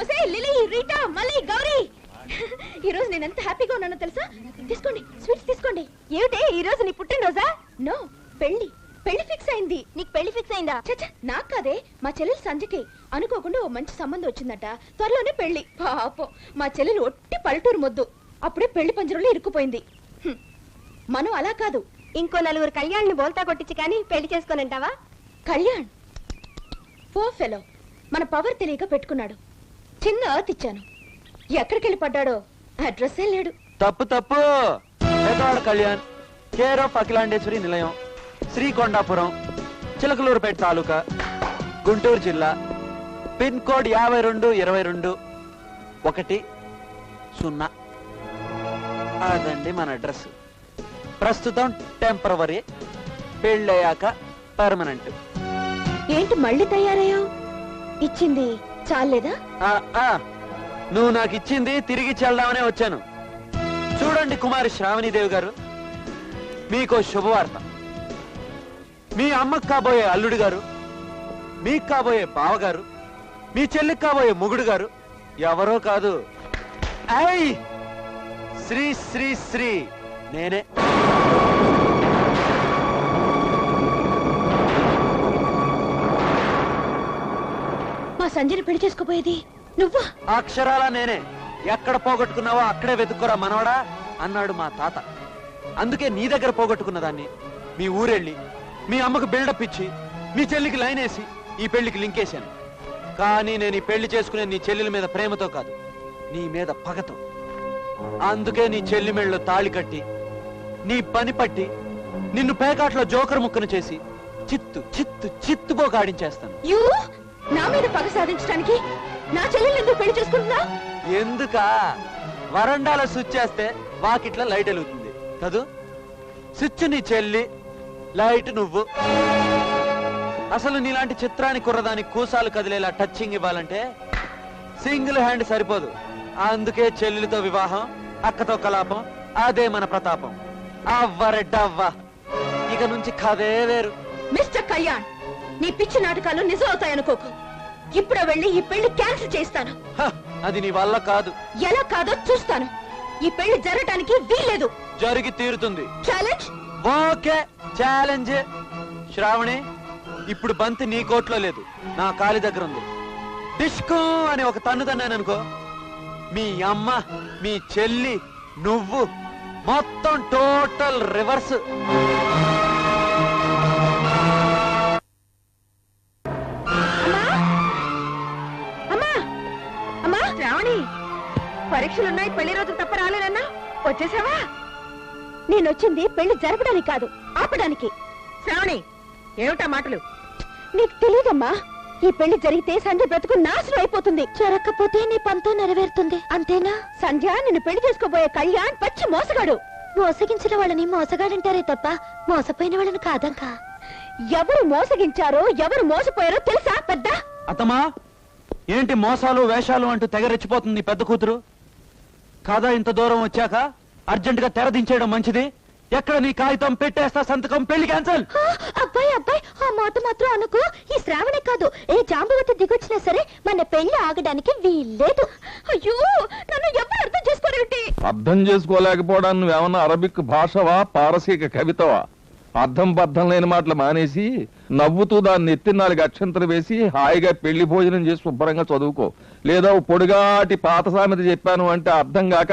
ఒసే lily Rita మళ్ళీ గౌరీ. ఈ రోజు నేను ఎంత హ్యాపీగా ఉన్నానో తెలుసా? తీసుకోండి స్వీట్స్ తీసుకోండి. ఏమిటే? ఈ రోజు నీ పుట్టినరోజా? నో పెళ్ళి పెళ్ళి ఫిక్స్ అయింది. నీకు పెళ్ళి ఫిక్స్ అయిందా? చచ్చా నాకు కాదే. మా చెల్లెలు సంజకి. అనుకోకుండా ఓ మంచి సంబంధం వచ్చిందట. త్వరలోనే పెళ్ళి పాపం. మా చెల్లెలు ఒట్టి పల్లెటూరు మొద్దు. అప్పుడే పెళ్ళి పంజరంలో ఇరుక్కుపోయింది. హ్మ్. మనం అలా కాదు. ఇంకో నలుగురు కళ్యాణ్ని బోల్తా కొట్టించి కానీ పెళ్ళి చేసుకోనంటావా? కళ్యాణ్. పో ఫెలో. మన పవర్ తెలియక పెట్టుకున్నాడు. చిన్న అర్త్ ఇచ్చాను. ఎక్కడికి వెళ్ళి పడ్డాడో అడ్రస్సే లేడు. తప్పు తప్పు. కళ్యాణ్ కేర్ ఆఫ్ అఖిలాండేశ్వరి నిలయం శ్రీకొండాపురం చిలకలూరుపేట తాలూకా గుంటూరు జిల్లా పిన్ కోడ్ యాభై రెండు ఇరవై రెండు ఒకటి సున్నా. అదండి మన అడ్రస్. ప్రస్తుతం టెంపరవరీ పెళ్ళయ్యాక పర్మనెంట్. ఏంటి మళ్ళీ తయారయ్యావు? ఇచ్చింది చాలేదా? ఆ, ఆ, నువ్వు నాకు ఇచ్చింది తిరిగి చెల్దామనే వచ్చాను. చూడండి కుమారి శ్రావణీదేవి గారు మీకో శుభవార్త. మీ అమ్మకు కాబోయే అల్లుడు గారు మీకు కాబోయే బావగారు మీ చెల్లికి కాబోయే మొగుడు గారు ఎవరో కాదు. శ్రీ శ్రీ శ్రీ. నేనే. సంజయని పెళ్ళి చేసుకోపోయేది నువ్వా? అక్షరాల నేనే. ఎక్కడ పోగొట్టుకున్నావో అక్కడే వెతుక్కోరా మనవడా అన్నాడు మా తాత. అందుకే నీ దగ్గర పోగొట్టుకున్న దాన్ని మీ ఊరెళ్ళి మీ అమ్మకు బిల్డప్ ఇచ్చి మీ చెల్లికి లైన్ వేసి ఈ పెళ్ళికి లింకేశాను కానీ నేను ఈ పెళ్ళి చేసుకునే నీ చెల్లెల మీద ప్రేమతో కాదు నీ మీద పగతో. అందుకే నీ చెల్లి మెళ్ళలో తాళి కట్టి నీ పని పట్టి నిన్ను పేకాట్లో జోకర్ ముక్కను చేసి చిత్తు చిత్తు చిత్తుపోక ఆడించేస్తాను. యూ? నా మీద పగ సాధించడానికి నా చెల్లెలు ఎందుకు పెళ్ళి చేసుకుంటున్నా? ఎందుక? వరండాలో స్విచ్ చేస్తే వాకిట్ల లైట్ వెలుగుతుంది. కదూ? స్విచ్ నీ చెల్లి లైట్ నువ్వు. అసలు నీలాంటి చిత్రాన్ని కుర్రదాని కూసాలు కదిలేలా టచ్చింగ్ ఇవ్వాలంటే సింగిల్ హ్యాండ్ సరిపోదు. అందుకే చెల్లెలితో వివాహం అక్కతో కలాపం అదే మన ప్రతాపం. అవ్వరెడ్డవ్వ ఇక నుంచి కథే వేరు. మిస్టర్ కళ్యాణ్ నీ పిచ్చి నాటకాలు నిజం అవుతాయనుకోకు ఇప్పుడే వెళ్ళి ఈ పెళ్ళి క్యాన్సిల్ చేస్తాను హ, అది నీ వల్ల కాదు. ఎలా కాదో చూస్తాను. ఈ పెళ్ళి జరగటానికి వీల్లేదు. జరిగి తీరుతుంది. ఛాలెంజ్ ఓకే ఛాలెంజ్ శ్రావణి ఇప్పుడు బంతి నీ కోట్లో లేదు. నా కాలి దగ్గర ఉంది. డిస్కో అని ఒక తన్ను తన్నాను అనుకో మీ అమ్మ మీ చెల్లి నువ్వు మొత్తం టోటల్ రివర్స్. పరీక్షలున్నాయి పెళ్ళి రోజు తప్ప రాలేనన్నా వచ్చేసావా? నేను వచ్చింది పెళ్ళి జరపడానికి కాదు ఆపడానికి. శ్రావణి ఏమిటా మాటలు? నీకు తెలియదమ్మా ఈ పెళ్ళి జరిగితే సంధ్య బ్రతుకు నాశనం అయిపోతుంది. జరగకపోతే నీ పంతో నెరవేరుతుంది అంతేనా? సంధ్య నిన్ను పెళ్ళి చేసుకోబోయే కళ్యాణ్ పచ్చి మోసగాడు. మోసగించిన వాళ్ళని మోసగాడంటారే తప్ప మోసపోయిన వాళ్ళని కాదంకా. ఎవరు మోసగించారో ఎవరు మోసపోయారో తెలుసా పెద్ద? అతమా ఏంటి మోసాలు వేషాలు అంటూ తెగ రెచ్చిపోతుంది నీ పెద్ద కూతురు? కాదా ఇంత దూరం వచ్చాక? అర్జెంట్గా తెరదించేయడం మంచిది. ఎక్కడ నీ కాగితం పెట్టేస్తా సంతకం? పెళ్ళి క్యాన్సల్! ఆ, అబ్బాయి అబ్బాయి ఆ మాట మాత్రం అనుకో. ఈ శ్రావణే కాదు ఏ జాంబవతి దిగొచ్చినా సరే మన పెళ్ళి ఆగడానికి వీల్లేదు. అయ్యో నన్ను ఎవరు అర్థం చేసుకోరేమిటి? అర్థం చేసుకోలేకపోవడానికి నువ్వేమన్నా అరబిక్ భాషవా పారసీక కవితవా? అర్థం బద్ధం లేని మాటలు మానేసి నవ్వుతూ దాన్ని ఎత్తి నాలుగు అక్షంతలు వేసి హాయిగా పెళ్ళి భోజనం చేసి శుభ్రంగా చదువుకో. లేదా ఓ పొడిగాటి పాత సామెత చెప్పాను అంటే అర్థం కాక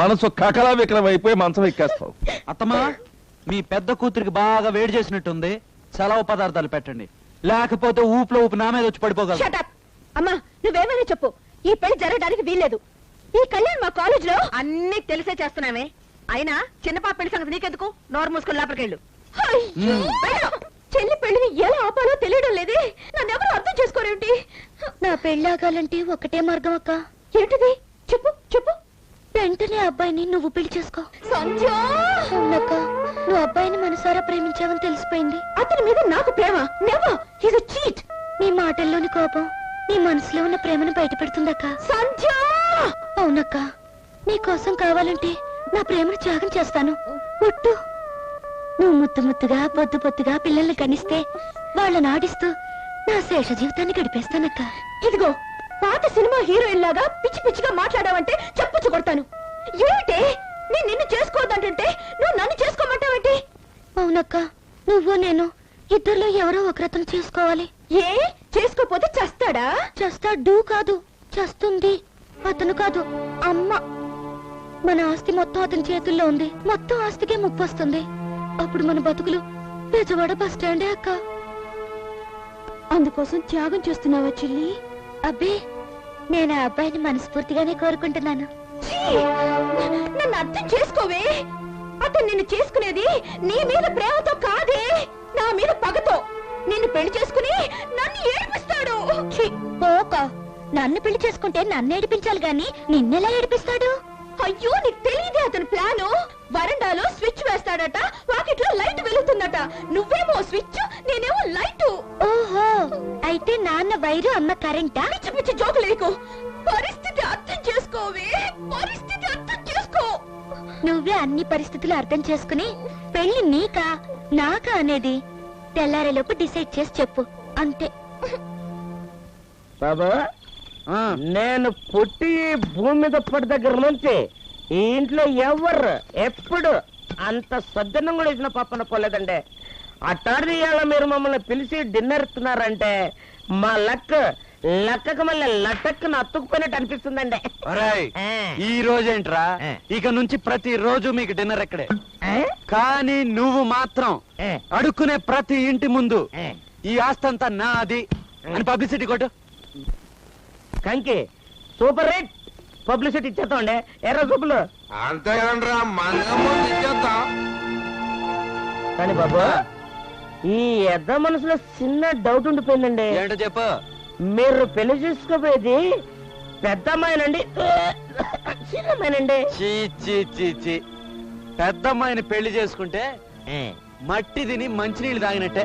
మనసు కకలా వికలం అయిపోయి మంచం ఎక్కేస్తావు. అత్తమా మీ పెద్ద కూతురికి బాగా వేడి చేసినట్టుంది. సెలవు పదార్థాలు పెట్టండి. లేకపోతే ఊపులో ఊపి నా మీద వచ్చి Shut up. అమ్మా నువ్వేమైనా చెప్పు. ఈ పెళ్ళి జరగడానికి వీల్లేదు. ఈ కళ్యాణ్ మా కాలేజ్లో అన్ని తెలిసే చేస్తున్నామే. అయినా చిన్న పాప పెళ్ళి సంగతి నీకెందుకు? నోరు మూసుకుని లోపలికెళ్ళు. చెల్లి పెళ్ళిని ఎలా ఆపాలో తెలియడం లేదే. నన్ను ఎవరు అర్థం చేసుకోరేమిటి? నా పెళ్ళి ఆగాలంటే ఒకటే మార్గం అక్క. ఏంటిది? చెప్పు చెప్పు. వెంటనే అబ్బాయిని నువ్వు పెళ్ళి చేసుకో. సంధ్య! అవునక్క నువ్వు అబ్బాయిని మనసారా ప్రేమించావని తెలిసిపోయింది. అతని మీద నాకు ప్రేమ. నెవర్ హిస్ అ చీట్ నీ మాటల్లోని కోపం నీ మనసులో ఉన్న ప్రేమను బయటపెడుతుందక్క. సంధ్య! అవునక్క నీ కోసం కావాలంటే నా ప్రేమను త్యాగం చేస్తాను. ఒట్టు. నువ్వు ముద్దు ముద్దుగా బొద్దు బొద్దుగా పిల్లల్ని కనిస్తే వాళ్ళని ఆడిస్తూ నా శేష జీవితాన్ని గడిపేస్తానక్క. ఇదిగో పాత సినిమా హీరోయిన్ లాగా పిచ్చి పిచ్చిగా మాట్లాడావంటే చెప్పుచ్చు కొడతాను. ఏమిటే నేను నిన్ను చేసుకోవద్దంటుంటే నువ్వు నన్ను చేసుకోమంటావేంటి? అవునక్క నువ్వు నేను ఇద్దరిలో ఎవరో ఒకరతను చేసుకోవాలి. ఏ? చేసుకోపోతే చస్తాడా? చేస్తా డూ కాదు చేస్తుంది. అతను కాదు అమ్మ. మన ఆస్తి మొత్తం అతని చేతుల్లో ఉంది. మొత్తం ఆస్తికే ముప్పు వస్తుంది అప్పుడు మన బతుకులు బెజవాడ బస్ స్టాండే అక్క. అందుకోసం త్యాగం చేస్తున్నావా చెల్లి? అబ్బే నేను ఆ అబ్బాయిని మనస్ఫూర్తిగానే కోరుకుంటున్నాను! నన్ను అర్థం చేసుకోవే. అతను నిన్ను చేసుకునేది నీ మీద ప్రేమతో కాదే నా మీద పగతో. నిన్ను పెళ్ళి చేసుకుని నన్ను ఏడిపిస్తాడు. పోక. నన్ను పెళ్ళి చేసుకుంటే నన్ను ఏడిపించాలి గాని నిన్నెలా ఏడిపిస్తాడు? అయ్యో నీకు తెలియదే అతని ప్లాను. వరండాలో స్విచ్ వేస్తాడట. వాకిట్లో లైట్ వెలుగుతుందట నువ్వేమో స్విచ్ నేనేమో లైట్. ఓహో అయితే నాన్న వైరు అమ్మ కరెంటా? పిచ్చి పిచ్చి జోకు లేకు పరిస్థితి అర్థం చేసుకోవే. పరిస్థితి అర్థం చేసుకో. నువ్వే అన్ని పరిస్థితులు అర్థం చేసుకుని పెళ్ళి నీకా నాకా అనేది తెల్లారేలోపు డిసైడ్ చేసి చెప్పు. అంతే. బాబు నేను పుట్టి భూమి మీద పడి దగ్గర నుంచి ఈ ఇంట్లో ఎవరు ఎప్పుడు అంత సజ్జనం కూడా ఇచ్చిన పప్పన పోలేదండి అట్టారి ఇవాళ మీరు మమ్మల్ని పిలిచి డిన్నర్ ఇస్తున్నారంటే మా లక్ లక్కకు మళ్ళీ లటక్కున అతుక్కుపోయినట్టు అనిపిస్తుందండి. ఈ రోజేంట్రా. ఇక నుంచి ప్రతి రోజు మీకు డిన్నర్ ఎక్కడే? కానీ నువ్వు మాత్రం. అడుక్కునే ప్రతి ఇంటి ముందు. ఈ ఆస్తంతా నాది అని పబ్లిసిటీ కొట్టు కంకి సూపర్ హిట్ పబ్లిసిటీ ఇచ్చేస్తామండి. ఎర్ర సూపులు ఇచ్చేద్దాం కానీ బాబు ఈ ఎద్ద మనసులో చిన్న డౌట్ ఉండిపోయిందండి. ఏంటో చెప్పు. మీరు పెళ్ళి చేసుకోపోయేది పెద్ద అమ్మాయినండి చిన్న అమ్మాయినండి చీ చీ చీ చీ. పెద్దమ్మాయిని పెళ్ళి చేసుకుంటే మట్టి తిని మంచినీళ్ళు తాగినట్టే.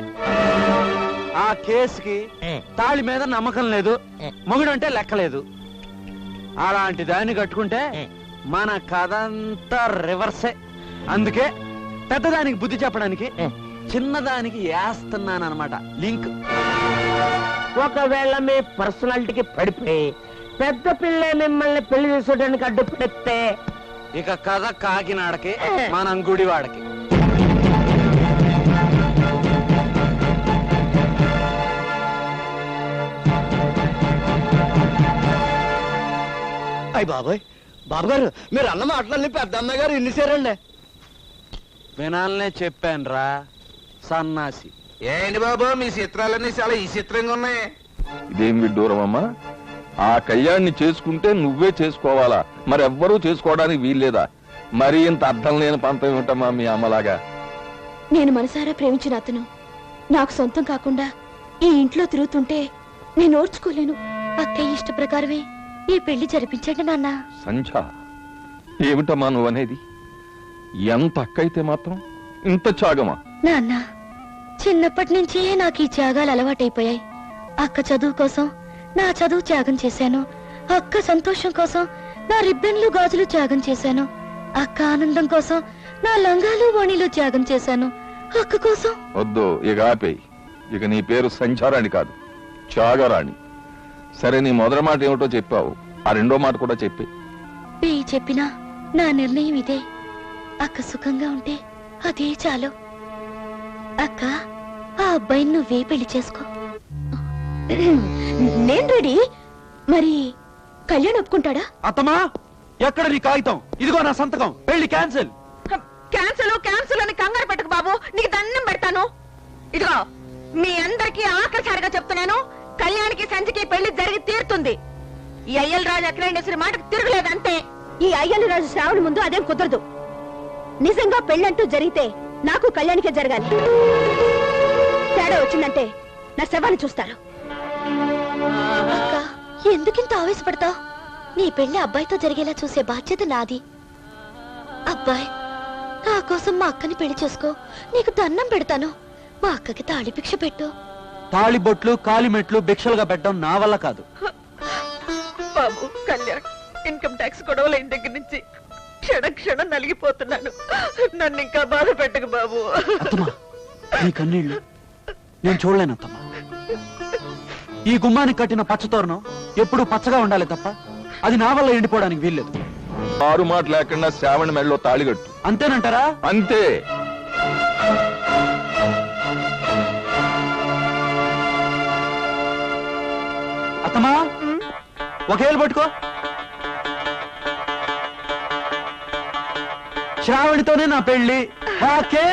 ఆ కేసుకి తాళి మీద నమ్మకం లేదు. మొగుడంటే లెక్కలేదు. అలాంటి దాన్ని కట్టుకుంటే మన కథ అంతా రివర్సే. అందుకే పెద్దదానికి బుద్ధి చెప్పడానికి చిన్నదానికి వేస్తున్నాను అనమాట లింక్. ఒకవేళ మీ పర్సనాలిటీకి పడిపోయి పెద్ద పిల్ల మిమ్మల్ని పెళ్ళి చేసుకోవడానికి అడ్డుపడితే. ఇక కథ కాకినాడకి మనం గుడివాడకి. అయ్యి బాబాయ్. బాబు గారు మీరు అన్న మాటలన్నీ పెద్ద అమ్మాయి గారు ఇన్నిసారండి వినాలనే చెప్పాను రా సన్నాసి. ఏంటి బాబు మీ చిత్రాలన్నీ చాలా ఈ చిత్రంగా ఉన్నాయి. ఇదేం విడ్డూరమమ్మా ఆ కళ్యాణ్ణి చేసుకుంటే నువ్వే చేసుకోవాలా? మరెవ్వరూ చేసుకోవడానికి వీల్లేదా? మరి ఇంత అర్థం లేని పంతం ఏమిటమ్మా మీ అమ్మలాగా? నేను మనసారా ప్రేమించిన అతను. నాకు సొంతం కాకుండా ఈ ఇంట్లో తిరుగుతుంటే నేను ఓర్చుకోలేను. అక్కయ్య ఇష్ట ప్రకారమే. ఈ పెళ్ళి జరిపించండి నాన్న. సంధ్య ఏమిటమ్మా నువ్వనేది? ఎంత అక్కయితే మాత్రం ఇంత త్యాగమా? నాన్న చిన్నప్పటి నుంచే నాకు ఈ త్యాగాలు అలవాటైపోయాయి. అక్క చదువు కోసం నా చదువు త్యాగం చేశాను. అక్క సంతోషం కోసం నా రిబ్బన్లు గాజులు త్యాగం చేశాను. అక్క ఆనందం కోసం నా లంగాలు ఓణీలు త్యాగం చేశాను. అక్క కోసం వద్దు ఇక ఆపేయి. ఇక నీ పేరు సంచారాణి కాదు త్యాగరాణి. సరే నీ మొదటి మాట ఏమిటో చెప్పావు. ఆ రెండో మాట కూడా చెప్పి. వెయ్యి చెప్పినా నా నిర్ణయం ఇదే. అక్క సుఖంగా ఉంటే అదే చాలు. అక్క ఆ అబ్బాయిని నువ్వే పెళ్ళి చేసుకో. నేను రెడీ. మరి కళ్యాణ్ ఒప్పుకుంటాడా? అత్తమా ఎక్కడ నీ కాగితం? ఇదిగో నా సంతకం. పెళ్ళి క్యాన్సిల్. క్యాన్సల్ క్యాన్సల్ అని కంగారు పెట్టకు బాబు. నీకు దండం పెడతాను. ఇదిగో మీ అందరికి ఆఖరిసారిగా చెప్తున్నాను. కళ్యాణికి సంచికి పెళ్ళి జరిగి తీరుతుంది. ఈ అయ్యల్ రాజు అఖిలేండేశ్వరి మాటకు తిరగలేదు అంతే. ఈ అయ్యల్ రాజు శ్రావణ ముందు అదేం కుదరదు. నిజంగా పెళ్ళంటూ జరిగితే నాకు కళ్యాణికే జరగాలి. తేడా వచ్చిందంటే నా శవాన్ని చూస్తారు. అక్క ఎందుకింత ఆవేశపడతావు? నీ పెళ్ళి అబ్బాయితో జరిగేలా చూసే బాధ్యత నాది. అబ్బాయ్ నా కోసం మా అక్కని పెళ్ళి చేసుకో. నీకు దండం పెడతాను. మా అక్కకి తాళి భిక్ష పెట్టు. తాళిబొట్లు కాలిమెట్లు భిక్షలుగా పెట్టడం నా వల్ల కాదు. బాబు కళ్యాణ్ ఇన్కమ్ ట్యాక్స్ గొడవలైన దగ్గర నుంచి క్షణ క్షణం నలిగిపోతున్నాను. నన్ను ఇంకా బాధ పెట్టకు బాబు. అత్తమా నీ కన్నీళ్ళు నేను చూడలేను అత్తమా ఈ గుమ్మానికి కట్టిన పచ్చతోరణం ఎప్పుడు పచ్చగా ఉండాలి తప్ప అది నా వల్ల ఎండిపోవడానికి వీల్లేదు. ఆరు మాట లేకుండా శ్రావణ మెడలో తాళిగట్టు అంతేనంటారా? అంతే. అత్తమా? ఒకేళ్ళు పట్టుకో. శ్రావణితోనే నా పెళ్ళి ఓకే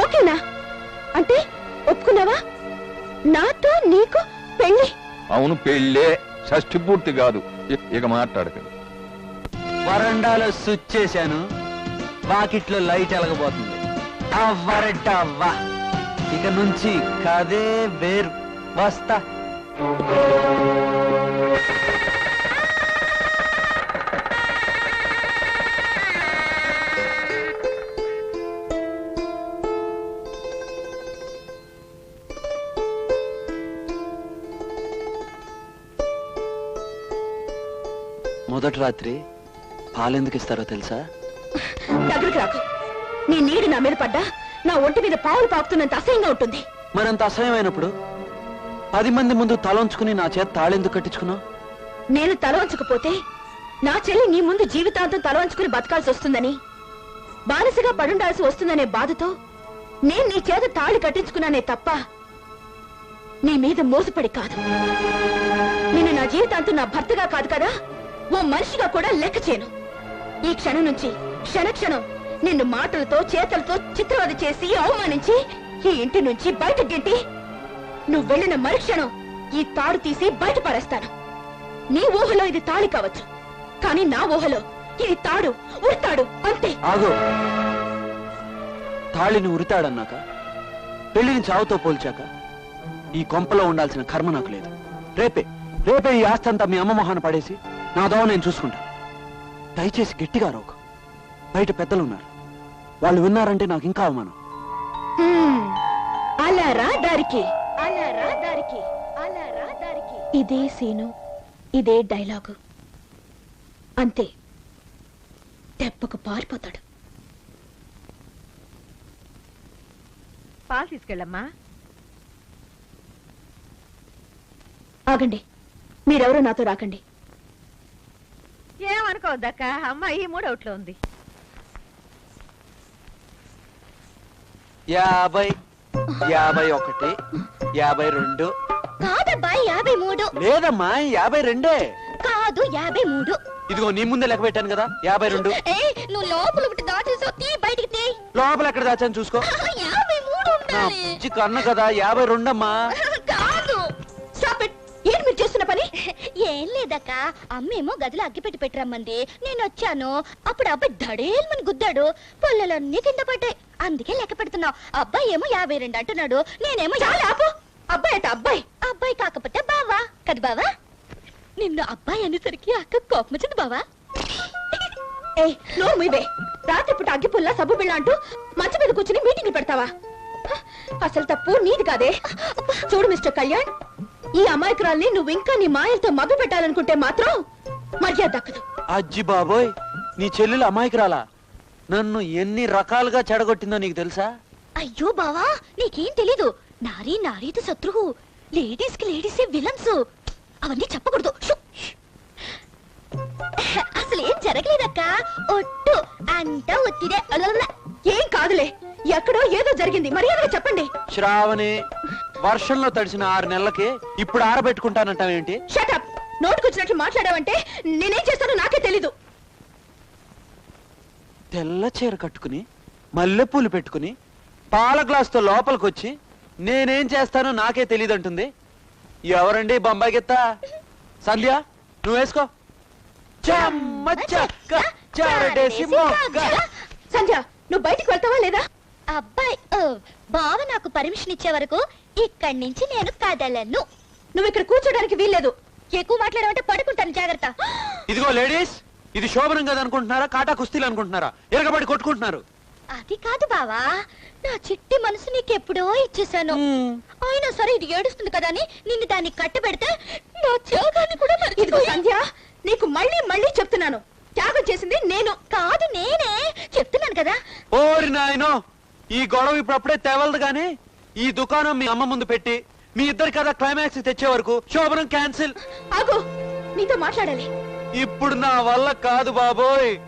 ఓకేనా? అంటే ఒప్పుకున్నావా? నాతో నీకు పెళ్ళి అవును పెళ్ళే. షష్ఠి పూర్తి కాదు. ఇ- ఇక మాట్లాడకండి. వరండాలో స్విచ్ చేశాను వాకిట్లో లైట్ ఎలగబోతుంది అవ్వరటవ్వా ఇక నుంచి కదే వేరు. వస్తా. మొదటి రాత్రి పాలెందుకు ఇస్తారో తెలుసా? దగ్గరికి రాకు. నీ నీడు నా మీద పడ్డా నా ఒంటి మీద పావులు పాకుతున్నంత అసహ్యంగా ఉంటుంది. మరంత అసహ్యమైనప్పుడు పది మంది ముందు తలంచుకుని నా చేత తాళెందుకు కట్టించుకున్నావు? నేను తల వంచకపోతే నా చెల్లి నీ ముందు జీవితాంతం తల వంచుకుని బతకాల్సి వస్తుందని బానిసగా పడుండాల్సి వస్తుందనే బాధతో నేను నీ చేత తాళి కట్టించుకున్నానే తప్ప నీ మీద మోసపడి కాదు. నేను నా జీవితాంతం నా భర్తగా కాదు కదా ఓ మనిషిగా కూడా లెక్క చేయను. ఈ క్షణం నుంచి క్షణక్షణం నిన్ను మాటలతో చేతలతో చిత్రవద చేసి అవమానించి ఈ ఇంటి నుంచి బయట గెట్టి నువ్వు వెళ్ళిన మరుక్షణం ఈ తాడు తీసి బయట పారేస్తాను. నీ ఊహలో ఇది తాళి కావచ్చు కానీ నా ఊహలో ఇది తాడు ఉడతాడు అంతే. ఆగు. తాళిని ఉరితాడన్నాక పెళ్ళిని చావుతో పోల్చాక ఈ కొంపలో ఉండాల్సిన కర్మ నాకు లేదు. రేపే రేపే ఈ ఆస్తంతా మీ అమ్మ మొహాన పడేసి నా దోవ నేను చూసుకుంటా. దయచేసి గట్టిగా రోకు. బయట పెద్దలు ఉన్నారు. వాళ్ళు విన్నారంటే నాకు ఇంకా అవమానం. హ్మ్. అలా రా దారికి. అలా రా దారికి. అలా రా దారికి. ఇదే సీను. ఇదే డైలాగు. అంతే. దెబ్బకు పారిపోతాడు. పాలు తీసుకెళ్ళమ్మా. ఆగండి. మీరెవరూ నాతో రాకండి. ఏమనుకోవద్దక్క? అమ్మాయి మూడవుట్లో ఉంది. యాభై యాభై ఒకటి యాభై రెండు. కాదబ్బాయి యాభై మూడు. లేదమ్మా యాభై రెండే. కాదు యాభై మూడు. ఇదిగో నీ ముందే లెక్క పెట్టాను కదా యాభై రెండు. నువ్వు లోపల ఒకటి దాచేసావు తీ బయటికి తీ. లోపల ఎక్కడ దాచాను చూసుకో. యాభై మూడు నా ఉండాలి బుజ్జి కన్న కదా యాభై రెండమ్మా. లేదక్క అమ్మేమో గదిలో అగ్గిపెట్టి పెట్టరమ్మంది నేను వచ్చాను. అప్పుడు అబ్బాయి దడేల్మని గుద్దాడు. పొల్లలన్నీ కింద పడ్డాయి. అందుకే లెక్క పెడుతున్నావు. అబ్బాయి ఏమో యాభై రెండు అంటున్నాడు. నేనేమో అబ్బాయి అట అబ్బాయి. అబ్బాయి కాకపోతే బావా. కదా బావా. నిన్ను అబ్బాయి అనేసరికి అక్క కోపం వచ్చింది బావా. ఏ నోరు మీవే రాత్రిపూట అగ్గిపుల్ల సబ్బు బిళ్ళ అంటూ మంచం మీద కూర్చుని మీటింగ్లు పెడతావా? అసలు తప్పు నీది కాదే. చూడు మిస్టర్ కళ్యాణ్ ఈ అమాయకురాల్ని నువ్వు ఇంకా నీ మాయలతో మభ్య పెట్టాలనుకుంటే మాత్రం మర్యాద దక్కదు. అజ్జి బాబోయ్ నీ చెల్లెలు అమాయకురాలా? నన్ను ఎన్ని రకాలుగా చెడగొట్టిందో నీకు తెలుసా? అయ్యో బావా నీకేం తెలీదు. నారీ నారీది శత్రువు లేడీస్కి లేడీసే విలన్స్. అవన్నీ చెప్పకూడదు! అసలు ఏం జరగలేదక్క? ఒట్టు అంతా ఒత్తిడే. ఏం కాదులే. ఎక్కడో ఏదో జరిగింది. మర్యాదగా చెప్పండి. శ్రావణి వర్షంలో తడిసిన ఆరు నెలలకి ఇప్పుడు ఆరబెట్టుకుంటానంటావేంటి షటప్ నోటుకొచ్చినట్లు మాట్లాడావంటే నేనేం చేస్తానో నాకే తెలీదు. తెల్ల చీర కట్టుకుని మల్లెపూలు పెట్టుకుని పాల గ్లాసుతో లోపలికొచ్చి నేనేం చేస్తానో నాకే తెలియదంటుంది ఎవరండి బొంబాయి గిత్త? సంధ్య నువ్వు వేసుకో. చెమ్మ చెక్క చారటేసి మొక్క. సంధ్య నువ్వు బయటికి వెళ్తావా లేదా? అబ్బాయి ఓ, బావ నాకు పర్మిషన్ ఇచ్చే వరకు ఇక్కడి నుంచి నేను కదలను. నువ్వు ఇక్కడ కూర్చోడానికి వీల్లేదు. ఎక్కువ మాట్లాడమంటే పడుకుంటాను జాగ్రత్త. ఇదిగో లేడీస్ ఇది శోభనం కదా అనుకుంటున్నారా కాటా కుస్తీలు అనుకుంటున్నారా? ఎరగబడి కొట్టుకుంటున్నారు. అది కాదు బావా నా చిట్టి మనసు నీకెప్పుడో ఇచ్చేసాను. అయినా సరే ఇది ఏడుస్తుంది కదా అని నిన్ను దాన్ని కట్టబెడితే నా త్యాగాన్ని కూడా ఇదిగో. సంధ్య నీకు మళ్ళీ మళ్ళీ చెప్తున్నాను. త్యాగం చేసింది నేను. కాదు నేనే. చెప్తున్నాను కదా. ఓరి నాయనో ఈ గొడవ ఇప్పుడు అప్పుడే తేవలదు గాని ఈ దుకాణం మీ అమ్మ ముందు పెట్టి మీ ఇద్దరి కథ క్లైమాక్స్ తెచ్చే వరకు శోభనం క్యాన్సిల్ ఆగు నీతో మాట్లాడాలి. ఇప్పుడు నా వల్ల కాదు బాబోయ్.